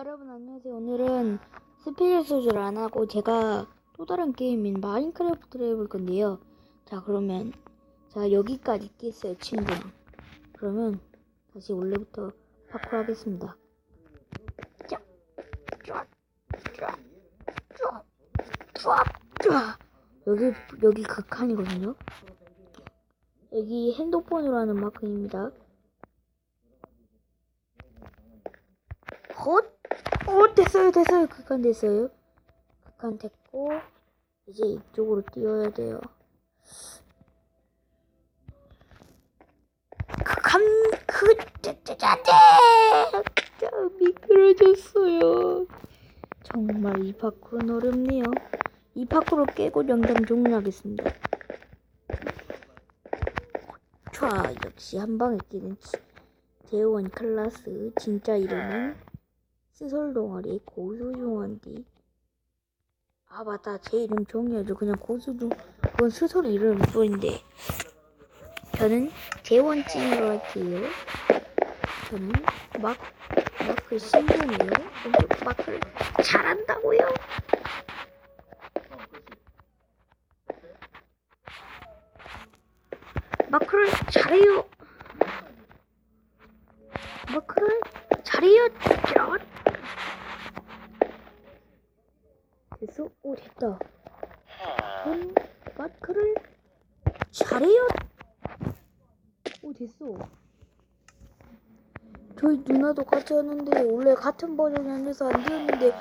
여러분 안녕하세요. 오늘은 스페셜 소주를 안 하고 제가 또 다른 게임인 마인크래프트를 해볼 건데요. 자 그러면 자 여기까지 깼어요 친구랑. 그러면 다시 원래부터 파쿠 하겠습니다. 여기 여기 극한이거든요. 여기 핸드폰으로 하는 마크입니다. 헛! 어, 됐어요, 됐어요. 극한 됐어요. 극한 됐고, 이제 이쪽으로 뛰어야 돼요. 극한, 그, 짜짜짜짜! 자, 미끄러졌어요. 정말 이 파크는 어렵네요. 이 파크로 깨고 영상 종료하겠습니다. 촤, 역시 한 방에 끼는 대원 클라스 진짜 이름은 스설 동아리 고수 중원디. 아 맞다. 제 이름 정해야죠 그냥 고수 중 그건 스설 이름 뿐인데. 저는 재원찐으로 할게요. 저는 막 마크 근데 마크를 잘한다고요? 마크를 잘해요. 마크를 잘해요. 짠. 됐어? 오 됐다. 전 마크를 잘해요. 오 됐어? 저희 누나도 같이 하는데 원래 같은 버전이 아니어서 안 되었는데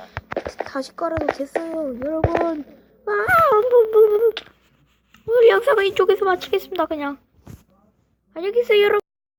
다시 깔아도 됐어요. 여러분. 아, 오늘 영상은 이쪽에서 마치겠습니다 그냥. 안녕히 계세요 여러분